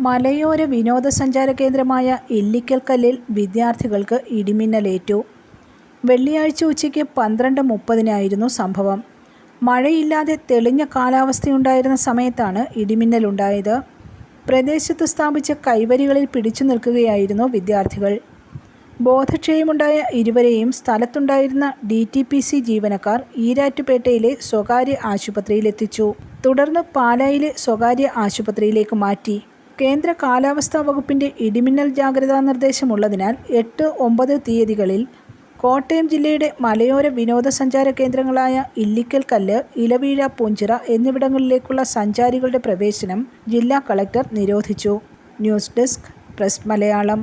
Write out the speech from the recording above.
മലയോര വിനോദസഞ്ചാര കേന്ദ്രമായ ഇല്ലിക്കൽക്കല്ലിൽ വിദ്യാർത്ഥികൾക്ക് ഇടിമിന്നലേറ്റു. വെള്ളിയാഴ്ച ഉച്ചയ്ക്ക് പന്ത്രണ്ട് മുപ്പതിനായിരുന്നു സംഭവം. മഴയില്ലാതെ തെളിഞ്ഞ കാലാവസ്ഥയുണ്ടായിരുന്ന സമയത്താണ് ഇടിമിന്നലുണ്ടായത്. പ്രദേശത്ത് സ്ഥാപിച്ച കൈവരികളിൽ പിടിച്ചു നിൽക്കുകയായിരുന്നു വിദ്യാർത്ഥികൾ. ബോധക്ഷയമുണ്ടായ ഇരുവരെയും സ്ഥലത്തുണ്ടായിരുന്ന ഡി ടി പി സി ജീവനക്കാർ ഈരാറ്റുപേട്ടയിലെ സ്വകാര്യ ആശുപത്രിയിലെത്തിച്ചു. തുടർന്ന് പാലായിലെ സ്വകാര്യ ആശുപത്രിയിലേക്ക് മാറ്റി. കേന്ദ്ര കാലാവസ്ഥാ വകുപ്പിന്റെ ഇടിമിന്നൽ ജാഗ്രതാ നിർദ്ദേശമുള്ളതിനാൽ എട്ട് ഒമ്പത് തീയതികളിൽ കോട്ടയം ജില്ലയുടെ മലയോര വിനോദസഞ്ചാര കേന്ദ്രങ്ങളായ ഇല്ലിക്കൽ കല്ല് ഇലവീഴ പൂഞ്ചിറ എന്നിവിടങ്ങളിലേക്കുള്ള സഞ്ചാരികളുടെ പ്രവേശനം ജില്ലാ കളക്ടർ നിരോധിച്ചു. News desk press Malayalam.